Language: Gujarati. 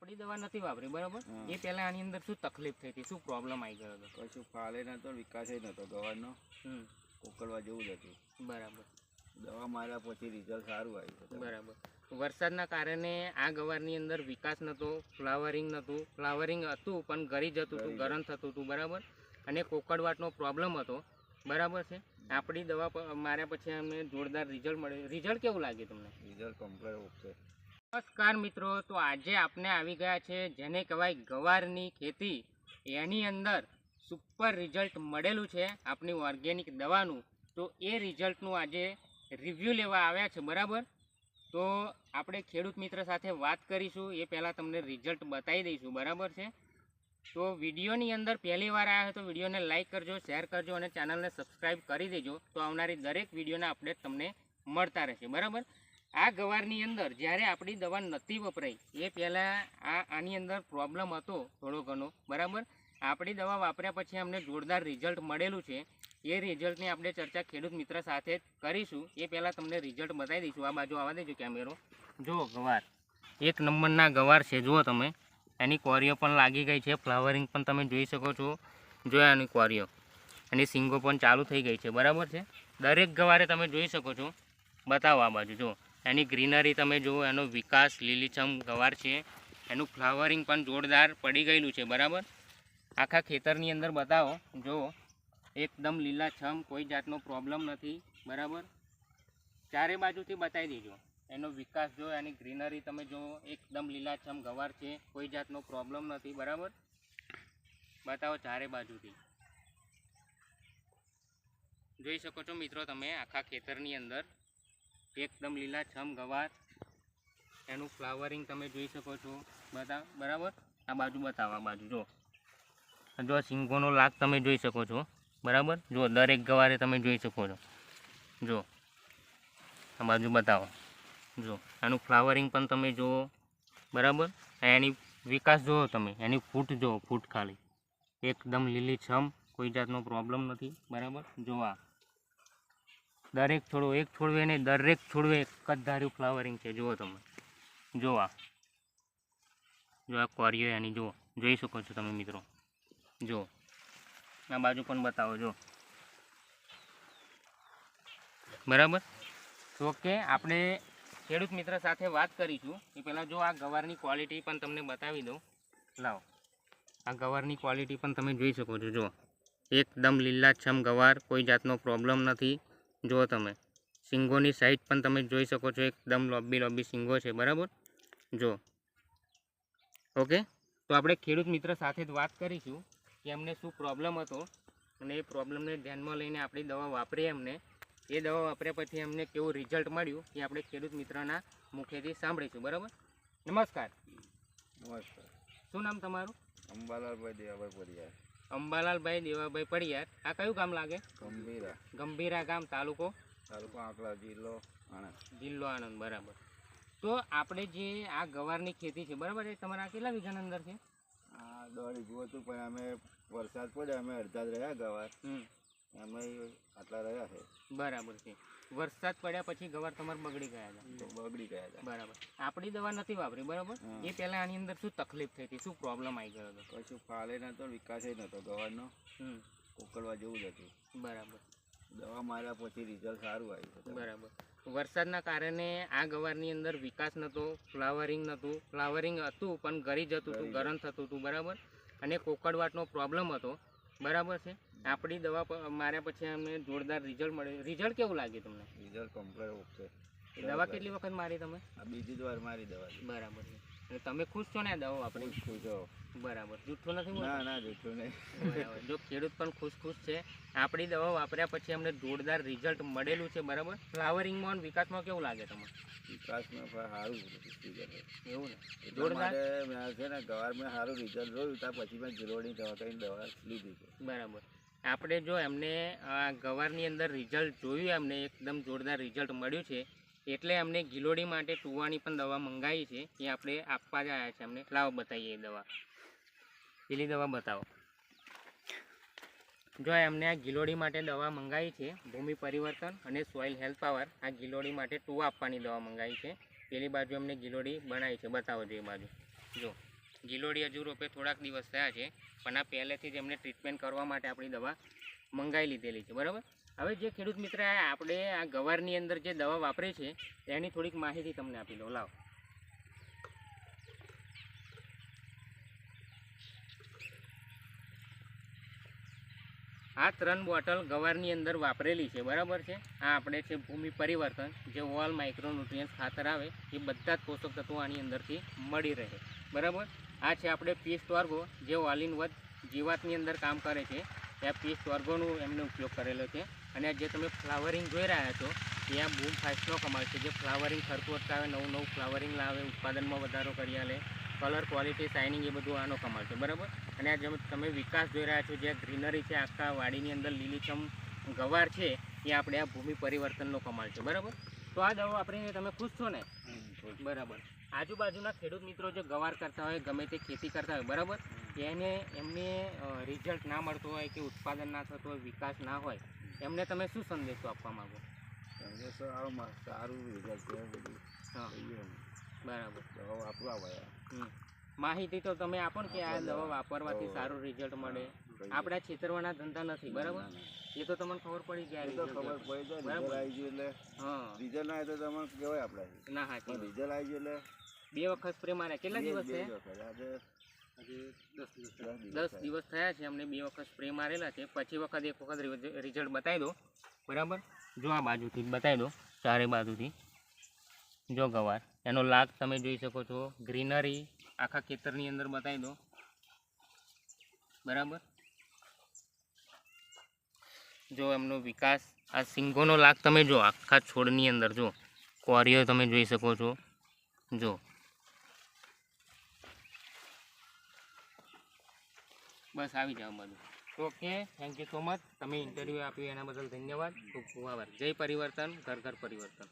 આપણી દવા નથી વાપરી બરાબર? એ પહેલા આની અંદર શું તકલીફ થઈ હતી? શું પ્રોબ્લેમ આવી ગયો હતો? કશું ફાલે નતો વિકાસ નતો ગવારનો હમ. કોકડવા જેવું જ હતું. બરાબર. દવા માર્યા પછી રિઝલ્ટ સારું આવ્યું. બરાબર. વરસાદના કારણે આ ગવારની અંદર વિકાસ નહોતો ફ્લાવરિંગ નહોતું ફ્લાવરિંગ હતું પણ ગરી જતું હતું ગરમ થતું હતું બરાબર? અને કોકડવાટનો પ્રોબ્લેમ હતો. બરાબર છે? આપણી દવા માર્યા પછી અમને જોરદાર રિઝલ્ટ મળ્યું. રિઝલ્ટ કેવું લાગ્યું તમને? રિઝલ્ટ કમ્પ્લેટ ઓકે નમસ્કાર મિત્રો, તો આજે આપણે આવી ગયા છે જેને કહેવાય ગવારની ખેતી. એની અંદર સુપર રિઝલ્ટ મળેલું છે આપણી ઓર્ગેનિક દવાનું. તો એ રિઝલ્ટનું આજે રિવ્યૂ લેવા આવ્યા છે, બરાબર? તો આપણે ખેડૂત મિત્ર સાથે વાત કરીશું. એ પહેલાં તમને રિઝલ્ટ બતાવી દઈશું, બરાબર છે? તો વિડીયોની અંદર પહેલી વાર આવ્યા તો વિડીયોને લાઇક કરજો શેર કરજો અને ચેનલને સબસ્ક્રાઈબ કરી દેજો. તો આવનારી દરેક વિડીયોના અપડેટ તમને મળતા રહેશે, બરાબર? આ ગવારની અંદર જ્યારે આપણી દવા નથી વપરાઈ, એ પહેલાં આ આની અંદર પ્રોબ્લેમ હતો થોડો ઘણો, બરાબર? આપણી દવા વાપર્યા પછી અમને જોરદાર રિઝલ્ટ મળેલું છે. એ રિઝલ્ટની આપણે ચર્ચા ખેડૂત મિત્ર સાથે કરીશું. એ પહેલાં તમને રિઝલ્ટ બતાવી દઈશું. આ બાજુ આવવા દેજો કેમેરો જુઓ ગવાર. એક નંબરના ગવાર છે, જુઓ તમે. એની કોરીઓ પણ લાગી ગઈ છે. ફ્લાવરિંગ પણ તમે જોઈ શકો છો. જોયા એની કોરીઓ એની સિંગો પણ ચાલુ થઈ ગઈ છે. બરાબર છે? દરેક ગવારે તમે જોઈ શકો છો. બતાવો આ બાજુ, જુઓ. એની ગ્રીનરી તમે જુઓ, એનો વિકાસ, લીલીછમ ગવાર છે. એનું ફ્લાવરિંગ પણ જોરદાર પડી ગયેલું છે, બરાબર? આખા ખેતરની અંદર બતાવો, જુઓ. એકદમ લીલાછમ, કોઈ જાતનો પ્રોબ્લેમ નથી, બરાબર? ચારે બાજુથી બતાવી દેજો. એનો વિકાસ જો એની ગ્રીનરી તમે જુઓ, એકદમ લીલાછમ ગવાર છે, કોઈ જાતનો પ્રોબ્લેમ નથી, બરાબર? બતાવો ચારે બાજુથી. જોઈ શકો છો મિત્રો તમે, આખા ખેતરની અંદર એકદમ લીલાછમ ગવાર એનું ફ્લાવરિંગ તમે જોઈ શકો છો. બધા બરાબર? આ બાજુ બતાવો, આ બાજુ, જો. જો સિંગોનો લાગ તમે જોઈ શકો છો. બરાબર? જો, દરેક ગવારે તમે જોઈ શકો છો. જો. આ બાજુ બતાવો. જો, આનું ફ્લાવરિંગ પણ તમે જુઓ. બરાબર? એની વિકાસ જુઓ તમે. એની ફૂટ જુઓ ફૂટ ખાલી. એકદમ લીલીછમ, કોઈ જાતનો પ્રોબ્લેમ નથી. બરાબર? જો આ. દરેક છોડો એક છોડવે નહીં, દરેક છોડવે એક જ ધાર્યું ફ્લાવરિંગ છે. જુઓ તમે. જો આ. જો આ કોરિયો એની જુઓ. જોઈ શકો છો તમે મિત્રો. જો આ બાજુ પણ બતાવો જો બરાબર? તો કે આપણે ખેડૂત મિત્ર સાથે વાત કરીશું. એ પહેલાં જો આ ગવારની ક્વોલિટી પણ તમને બતાવી દઉં. લાવો. આ ગવારની ક્વોલિટી પણ તમે જોઈ શકો છો જો એકદમ લીલાછમ ગવાર, કોઈ જાતનો પ્રોબ્લેમ નથી. જો તમે. સિંગોની સાઈડ પણ તમે જોઈ શકો છો એકદમ લોબી લોબી સિંગો છે બરાબર? જો ઓકે? તો આપણે ખેડૂત મિત્ર સાથે જ વાત કરીશું કે એમને શું પ્રોબ્લેમ હતો અને એ પ્રોબ્લેમને ધ્યાનમાં લઈને આપણી દવા વાપરીએ એમને. એ દવા વાપર્યા પછી એમને કેવું રિઝલ્ટ મળ્યું એ આપણે ખેડૂત મિત્રના મુખેથી સાંભળીશું બરાબર? નમસ્કાર. નમસ્કાર. શું નામ તમારું? અંબાલાલભાઈ દેવાભાઈ પરિયાર અંબાલાલભાઈ દેવાભાઈ પડિયાર. આ કયું ગામ લાગે? ગંભીરા. ગંભીરા ગામ તાલુકો? તાલુકો આંકડા જિલ્લો આણંદ. જિલ્લો આણંદ બરાબર. તો આપણે જે આ ગવારની ખેતી છે બરાબર એ તમારા કેટલા વીઘાની અંદર છે? આ દોઢ જુઓ હતું પણ અમે વરસાદ પડ્યો અમે અડધા જ રહ્યા ગવાર. અમે આટલા રહ્યા છે. બરાબર છે. વરસાદ પડ્યા પછી ગવાર તમારે બગડી ગયા હતા. બગડી ગયા હતા. બરાબર. આપણી દવા નથી વાપરી બરાબર? એ પહેલાં આની અંદર શું તકલીફ થઈ હતી? શું પ્રોબ્લેમ આવી ગયો હતો? કશું ફાલે તો વિકાસ નતો ગવારનો. હમ. કોકડવા જેવું જ હતું. બરાબર. દવા માર્યા પછી રિઝલ્ટ સારું આવ્યું બરાબર. વરસાદના કારણે આ ગવારની અંદર વિકાસ નહોતો ફ્લાવરિંગ નહોતું ફ્લાવરિંગ હતું પણ ગરી જતું હતું ગરમ થતું હતું બરાબર? અને કોકડવાટનો પ્રોબ્લેમ હતો. બરાબર છે. આપણી દવા માર્યા પછી અમને જોરદાર રિઝલ્ટ મળ્યું. રિઝલ્ટ કેવું લાગ્યું તમને? રિઝલ્ટ કમ્પ્લેટ ઓકે દવા કેટલી વખત મારી તમે? બીજી વાર મારી દવા. બરાબર છે. તમે ખુશ છો ને? દવા વાપરી ખુશ બરાબર. જૂઠું નથી ના ના જૂઠું નહીં. જો ખેડૂત પણ ખુશ ખુશ છે. આપણી દવા વાપર્યા પછી અમને જોરદાર રિઝલ્ટ મળેલું છે બરાબર? ફ્લાવરિંગમાં અને વિકાસમાં કેવું લાગે તમને? વિકાસમાં સારું એવું ને? જોરદાર? છે ને ગવારમાં સારું રિઝલ્ટ જોયું ત્યાં પછી મેં ગિલોડી દવા કરીને દવા લીધી છે. બરાબર. આપણે જો એમને આ ગવારની અંદર રિઝલ્ટ જોયું એમને એકદમ જોરદાર રિઝલ્ટ મળ્યું છે. એટલે એમને ગિલોડી માટે ટુવાની પણ દવા મંગાવી છે, એ આપણે આપવા જ આવ્યા છે અમને. લાવો બતાવીએ એ દવા. પેલી દવા બતાવો. જો એમને આ ગિલોડી માટે દવા મંગાવી છે, ભૂમિ પરિવર્તન અને સોઇલ હેલ્થ પાવર, આ ગિલોડી માટે ટુ આપવાની દવા મંગાવી છે. પેલી બાજુ એમને ગિલોડી બનાવી છે, બતાવો જો એ બાજુ. જો, ગિલોડી હજુ રોપે થોડાક દિવસ થયા છે, પણ આ પહેલેથી જ એમને ટ્રીટમેન્ટ કરવા માટે આપણી દવા મંગાવી લીધેલી છે, બરાબર? હવે જે ખેડૂત મિત્ર આપણે આ ગવારની અંદર જે દવા વાપરે છે, એની થોડીક માહિતી તમને આપી દો લાવો. આ ત્રણ બોટલ ગવારની અંદર વાપરેલી છે, બરાબર છે? આ આપણે છે ભૂમિ પરિવર્તન, જે ઓલ માઇક્રોન્યુટ્રિયન્સ ખાતર આવે, એ બધા જ પોષક તત્વો આની અંદરથી મળી રહે, બરાબર? આ છે આપણે પીસ્ટ વર્ગો જે ઓલ ઇન વધ જીવાતની અંદર કામ કરે છે. એ પીસ્ટ વર્ગોનું એમને ઉપયોગ કરેલો છે. અને આ જે તમે ફ્લાવરિંગ જોઈ રહ્યા છો એ આ બૂમ ફાસ્ટનો કમાલ છે. જે ફ્લાવરિંગ ખર્ચો અટકાવે નવું નવું ફ્લાવરિંગ લાવે ઉત્પાદનમાં વધારો કરી આલે કલર ક્વોલિટી શાઇનિંગ એ બધું આનો કમાલ છે. બરાબર? અને આ જેમ તમે વિકાસ જોઈ રહ્યા છો જે ગ્રીનરી છે આખા વાડીની અંદર લીલીછમ ગવાર છે એ આપણે આ ભૂમિ પરિવર્તનનો કમાલ છે. બરાબર? તો આ દવા વાપરીને તમે ખુશ છો ને બરાબર. આજુબાજુના ખેડૂત મિત્રો જે ગવાર કરતા હોય ગમે તે ખેતી કરતા હોય બરાબર? એને એમને રિઝલ્ટ ના મળતું હોય કે ઉત્પાદન ના થતું હોય વિકાસ ના હોય એમને તમે શું સંદેશો આપવા માંગો? સારું. બરાબર. માહિતી તો તમે આપો ને કે આ દવા વાપરવાથી સારું રિઝલ્ટ મળે. આપણા છેતરવાના ધંધા નથી બરાબર? એ તો તમને ખબર પડી જાય તો ખબર પડી જાય બરાબર. આવી ગયું એટલે હા. રિઝલ્ટ ના આવે તો તમને કહેવાય આપણે. ના હા રિઝલ્ટ આવી ગયું એટલે બે વખત સ્પ્રે માર્યા. કેટલા દિવસ છે દસ દિવસ થયા. છે અમને બે વખત સ્પ્રે મારેલા છે. પછી વખત એક વખત રિઝલ્ટ બતાવી દો. બરાબર? જો આ બાજુથી બતાવી દો ચારે બાજુથી. જો ગવાર. એનો લાગ તમે જોઈ શકો છો. ગ્રીનરી આખા ખેતરની અંદર બતાવી દો. બરાબર? જો એમનો વિકાસ આ સિંગોનો લાગ તમે જો આખા છોડની અંદર જો. કોરીઓ તમે જોઈ શકો છો. જો. બસ આવી જાઓ બધું okay thank you so much તમે ઇન્ટરવ્યૂ આપ્યું એના બદલ ધન્યવાદ. ખૂબ ખૂબ આભાર. જય પરિવર્તન, ઘર ઘર પરિવર્તન.